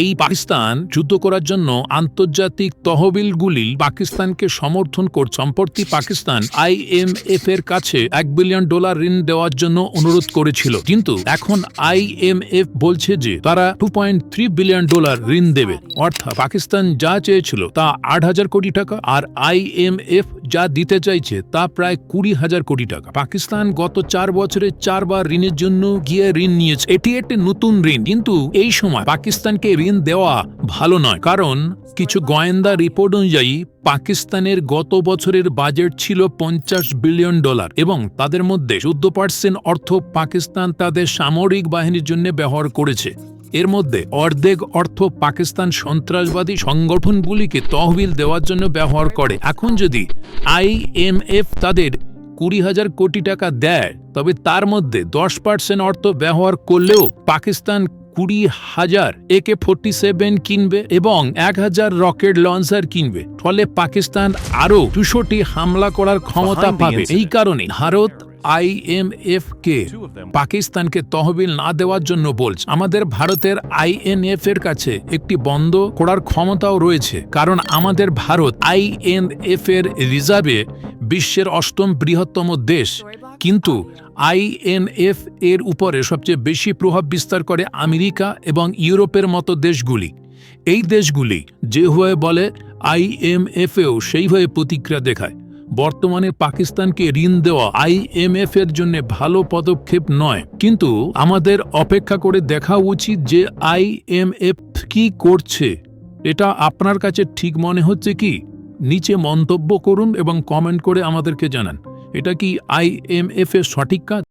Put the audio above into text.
এই পাকিস্তান যুদ্ধ করার জন্য আন্তর্জাতিক তহবিলগুলি পাকিস্তানকে সমর্থন কর, সম্প্রতি পাকিস্তান আইএমএফ এর কাছে এক বিলিয়ন ডলার ঋণ দেওয়ার জন্য অনুরোধ করেছিল। কিন্তু এখন আইএমএফ বলছে যে তারা টু বিলিয়ন ডলার ঋণ দেবে। অর্থাৎ পাকিস্তান যা চেয়েছিল তা আট হাজার কোটি টাকা আর আইএমএফ যা দিতে চাইছে তা প্রায় কুড়ি হাজার কোটি টাকা। পাকিস্তান গত চার বছরে চারবার ঋণের জন্য গিয়ে ঋণ নিয়েছে। এটি একটি নতুন ঋণ। কিন্তু এই সময় পাকিস্তানকে ঋণ দেওয়া ভালো নয়। কারণ কিছু গোয়েন্দা রিপোর্ট অনুযায়ী পাকিস্তানের গত বছরের বাজেট ছিল পঞ্চাশ বিলিয়ন ডলার এবং তাদের মধ্যে চোদ্দ পার্সেন্ট অর্থ পাকিস্তান তাদের সামরিক বাহিনীর জন্য ব্যবহার করেছে। এর মধ্যে অর্ধেক অর্থ পাকিস্তান সন্ত্রাসবাদী সংগঠনগুলিকে তহবিল দেওয়ার জন্য ব্যবহার করে। এখন যদি আইএমএফ তাদের কুড়ি হাজার কোটি টাকা দেয়, তবে তার মধ্যে দশ পার্সেন্ট অর্থ ব্যবহার করলেও পাকিস্তান কুড়ি হাজার একে ফোর্টি সেভেন কিনবে এবং এক হাজার রকেট লঞ্চার কিনবে। ফলে পাকিস্তান আরও দুশোটি হামলা করার ক্ষমতা পাবে। এই কারণে ভারত আইএমএফ কে পাকিস্তানকে তহবিল না দেওয়ার জন্য বলছে। আমাদের ভারতের আইএনএফ এর কাছে একটি বন্ধ করার ক্ষমতাও রয়েছে। কারণ আমাদের ভারত আইএনএফ এর রিজার্ভে বিশ্বের অষ্টম বৃহত্তম দেশ। কিন্তু আইএনএফ এর উপরে সবচেয়ে বেশি প্রভাব বিস্তার করে আমেরিকা এবং ইউরোপের মতো দেশগুলি। এই দেশগুলি যে হয়ে বলে আইএমএফেও সেইভাবে প্রতিক্রিয়া দেখায়। বর্তমানে পাকিস্তানকে ঋণ দেওয়া আইএমএফ এর জন্য ভালো পদক্ষেপ নয়। কিন্তু আমাদের অপেক্ষা করে দেখা উচিত যে আইএমএফ কি করছে। এটা আপনার কাছে ঠিক মনে হচ্ছে কি? নিচে মন্তব্য করুন এবং কমেন্ট করে আমাদেরকে জানান। এটা কি আইএমএফ এর সঠিক কাজ?